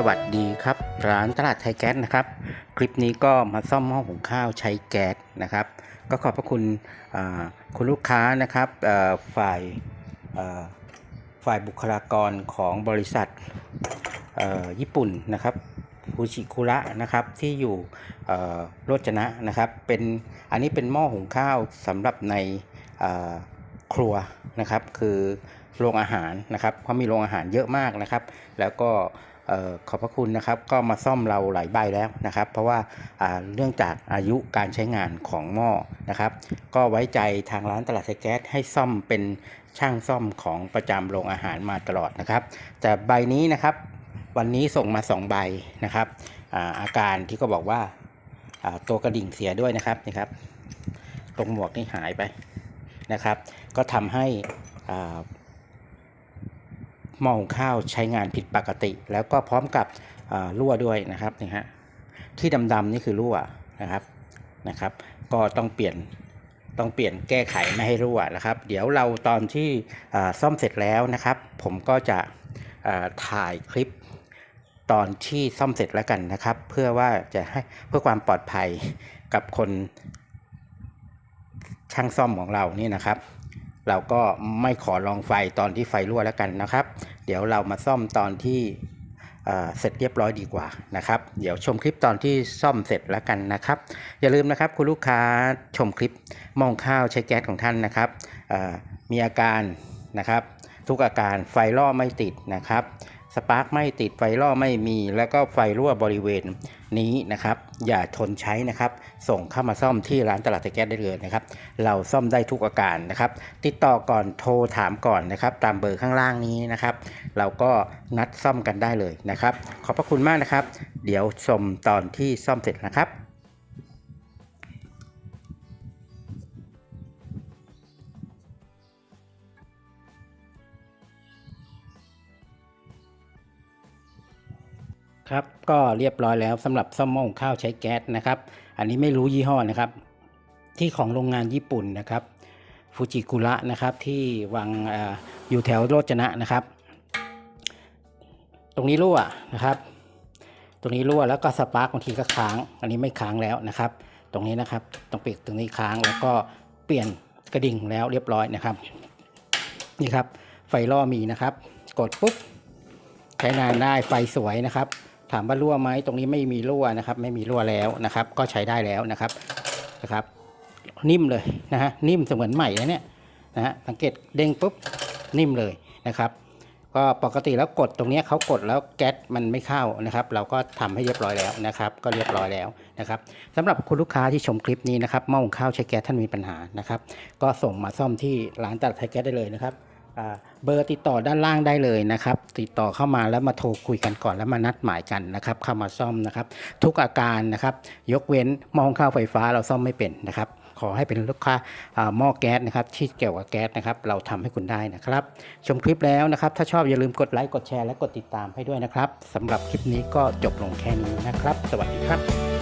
สวัสดีครับ ร้านตลาดไทยแก๊สนะครับ คลิปนี้ก็มาซ่อมหม้อหุงข้าวใช้แก๊สนะครับ ก็ขอบพระคุณคุณลูกค้านะครับฝ่ายฝ่ายบุคลากรของบริษัทญี่ปุ่นนะครับฟูชิคุระนะครับที่อยู่โรจนะนะครับเป็นอันนี้เป็นหม้อหุงข้าวสำหรับในครัวนะครับคือโรงอาหารนะครับเพราะมีโรงอาหารเยอะมากนะครับ แล้วก็ ขอบพระคุณนะครับก็มาซ่อมเราหลายใบแล้วนะครับ เพราะว่าเนื่องจากอายุการใช้งานของหม้อนะครับ ก็ไว้ใจทางร้านตลาดไทยแก๊สให้ซ่อมเป็นช่างซ่อมของประจำโรงอาหารมาตลอดนะครับ แต่ใบนี้นะครับ วันนี้ส่งมา 2 ใบนะครับอาอาการที่ก็บอกว่าอ่าตัวกระดิ่งเสียด้วยนะครับนี่ครับ ตรงหมวกนี่หายไปนะครับ ก็ทำให้อ่า หม้อหุงข้าวใช้งานผิดปกติ แล้วก็พร้อมกับรั่วด้วยนะครับนี่ฮะที่ดำๆนี่คือรั่วนะครับนะครับ ก็ต้องเปลี่ยนต้องเปลี่ยนแก้ไขไม่ให้รั่วนะครับ เดี๋ยวเราตอนที่ซ่อมเสร็จแล้วนะครับ ผมก็จะถ่ายคลิปตอนที่ซ่อมเสร็จแล้วกันนะครับ เพื่อว่าจะให้เพื่อความปลอดภัยกับคนช่างซ่อมของเรานี่นะครับ เราก็ไม่ขอลองไฟตอนที่ไฟรั่วแล้วกันนะครับ เดี๋ยวเรามาซ่อมตอนที่เเสร็จเรียบร้อยดีกว่านะครับ เดี๋ยวชมคลิปตอนที่ซ่อมเสร็จแล้วกันนะครับ อย่าลืมนะครับคุณลูกค้าชมคลิปมองข้าวใช้แก๊สของท่านนะครับมีอาการนะครับ ทุกอาการไฟล่อไม่ติดนะครับ สปาร์กไม่ติดไฟล่อไม่มี แล้วก็ไฟรั่วบริเวณนี้นะครับ อย่าทนใช้นะครับ ส่งเข้ามาซ่อมที่ร้านตลาดตะแก๊สได้เลยนะครับ เราซ่อมได้ทุกอาการนะครับ ติดต่อก่อนโทรถามก่อนนะครับ ตามเบอร์ข้างล่างนี้นะครับ เราก็นัดซ่อมกันได้เลยนะครับ ขอบพระคุณมากนะครับ เดี๋ยวชมตอนที่ซ่อมเสร็จนะครับ ครับก็เรียบร้อยแล้วสำหรับซ่อมหม้อหุงข้าวใช้แก๊สนะครับ อันนี้ไม่รู้ยี่ห้อนะครับ ที่ของโรงงานญี่ปุ่นนะครับฟูจิกุระนะครับที่วังออยู่แถวโรจนะนะครับ ตรงนี้รั่วนะครับ ตรงนี้รั่วแล้วก็สปาร์กบางทีก็ค้าง อันนี้ไม่ค้างแล้วนะครับ ตรงนี้นะครับตรงปีกตรงนี้ค้างแล้วก็เปลี่ยนกระดิ่งแล้วเรียบร้อยนะครับ นี่ครับไฟล่อมีนะครับ กดปุ๊บใช้งานได้ไฟสวยนะครับ ถามว่ารั่วไหมตรงนี้ไม่มีรั่วนะครับ ไม่มีรั่วแล้วนะครับ ก็ใช้ได้แล้วนะครับนะครับ นิ่มเลยนะฮะนิ่มเสมือนใหม่นะเนี่ยนะฮะสังเกตเด้งปุ๊บนิ่มเลยนะครับ ก็ปกติแล้วกดตรงนี้เขากดแล้วแก๊สมันไม่เข้านะครับ เราก็ทำให้เรียบร้อยแล้วนะครับ ก็เรียบร้อยแล้วนะครับสำหรับคุณลูกค้าที่ชมคลิปนี้นะครับหม้อหุงข้าวใช้แก๊สท่านมีปัญหานะครับ ก็ส่งมาซ่อมที่ร้านตัดไทยแก๊สได้เลยนะครับ เบอร์ติดต่อด้านล่างได้เลยนะครับ ติดต่อเข้ามาแล้วมาโทรคุยกันก่อนแล้วมานัดหมายกันนะครับ เข้ามาซ่อมนะครับ ทุกอาการนะครับ ยกเว้นหม้อหุงข้าวไฟฟ้าเราซ่อมไม่เป็นนะครับ ขอให้เป็นลูกค้าอ่าหม้อแก๊สนะครับที่เกี่ยวกับแก๊สนะครับ เราทำให้คุณได้นะครับ ชมคลิปแล้วนะครับ ถ้าชอบอย่าลืมกดไลค์กดแชร์และกดติดตามให้ด้วยนะครับสำหรับคลิปนี้ก็จบลงแค่นี้นะครับ สวัสดีครับ